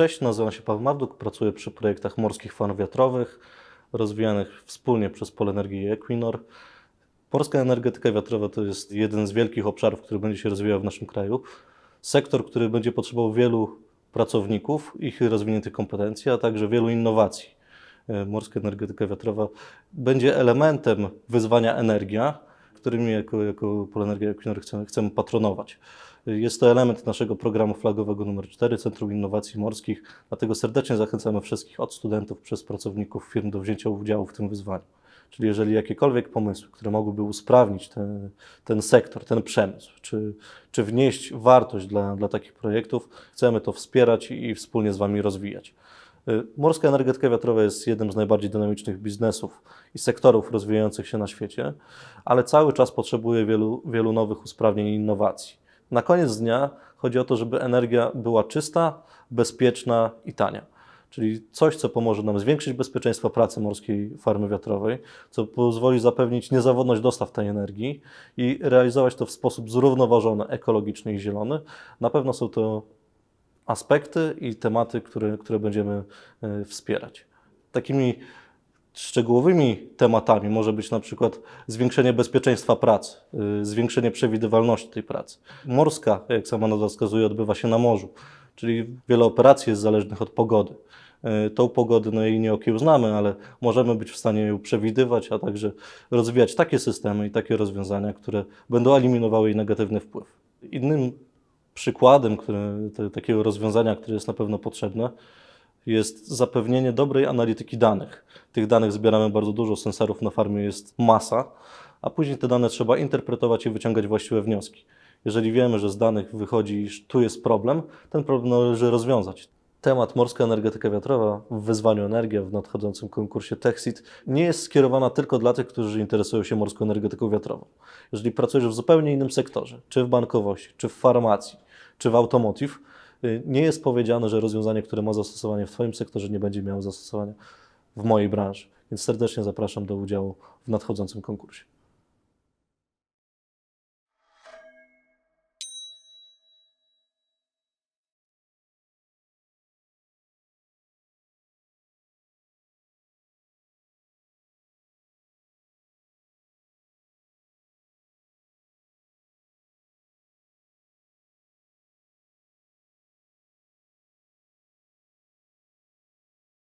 Cześć, nazywam się Paweł Marduk, pracuję przy projektach morskich farm wiatrowych rozwijanych wspólnie przez Polenergię i Equinor. Morska energetyka wiatrowa to jest jeden z wielkich obszarów, który będzie się rozwijał w naszym kraju. Sektor, który będzie potrzebował wielu pracowników, ich rozwiniętych kompetencji, a także wielu innowacji. E, Morska energetyka wiatrowa będzie elementem wyzwania energia, którymi jako, jako Polenergia Equinor chcemy, chcemy patronować. Jest to element naszego programu flagowego numer 4 Centrum Innowacji Morskich, dlatego serdecznie zachęcamy wszystkich od studentów przez pracowników firm do wzięcia udziału w tym wyzwaniu. Czyli jeżeli jakiekolwiek pomysły, które mogłyby usprawnić ten, ten sektor, ten przemysł, czy, czy wnieść wartość dla, dla takich projektów, chcemy to wspierać i, i wspólnie z Wami rozwijać. Y, Morska energetyka wiatrowa jest jednym z najbardziej dynamicznych biznesów i sektorów rozwijających się na świecie, ale cały czas potrzebuje wielu, wielu nowych usprawnień i innowacji. Na koniec dnia chodzi o to, żeby energia była czysta, bezpieczna i tania. Czyli coś, co pomoże nam zwiększyć bezpieczeństwo pracy morskiej farmy wiatrowej, co pozwoli zapewnić niezawodność dostaw tej energii i realizować to w sposób zrównoważony, ekologiczny i zielony. Na pewno są to aspekty i tematy, które, które będziemy e, wspierać. Takimi szczegółowymi tematami może być na przykład zwiększenie bezpieczeństwa pracy, y, zwiększenie przewidywalności tej pracy. Morska, jak sama nazwa wskazuje, odbywa się na morzu, czyli wiele operacji jest zależnych od pogody. Y, Tą pogodę, no jej nie okiełznamy, ale możemy być w stanie ją przewidywać, a także rozwijać takie systemy i takie rozwiązania, które będą eliminowały jej negatywny wpływ. Innym przykładem które, te, takiego rozwiązania, które jest na pewno potrzebne, jest zapewnienie dobrej analityki danych. Tych danych zbieramy bardzo dużo, sensorów na farmie jest masa, a później te dane trzeba interpretować i wyciągać właściwe wnioski. Jeżeli wiemy, że z danych wychodzi, iż tu jest problem, ten problem należy rozwiązać. Temat morska energetyka wiatrowa w wyzwaniu energia w nadchodzącym konkursie TechSeed nie jest skierowana tylko dla tych, którzy interesują się morską energetyką wiatrową. Jeżeli pracujesz w zupełnie innym sektorze, czy w bankowości, czy w farmacji, czy w automotive, y, nie jest powiedziane, że rozwiązanie, które ma zastosowanie w Twoim sektorze, nie będzie miało zastosowania w mojej branży. Więc serdecznie zapraszam do udziału w nadchodzącym konkursie.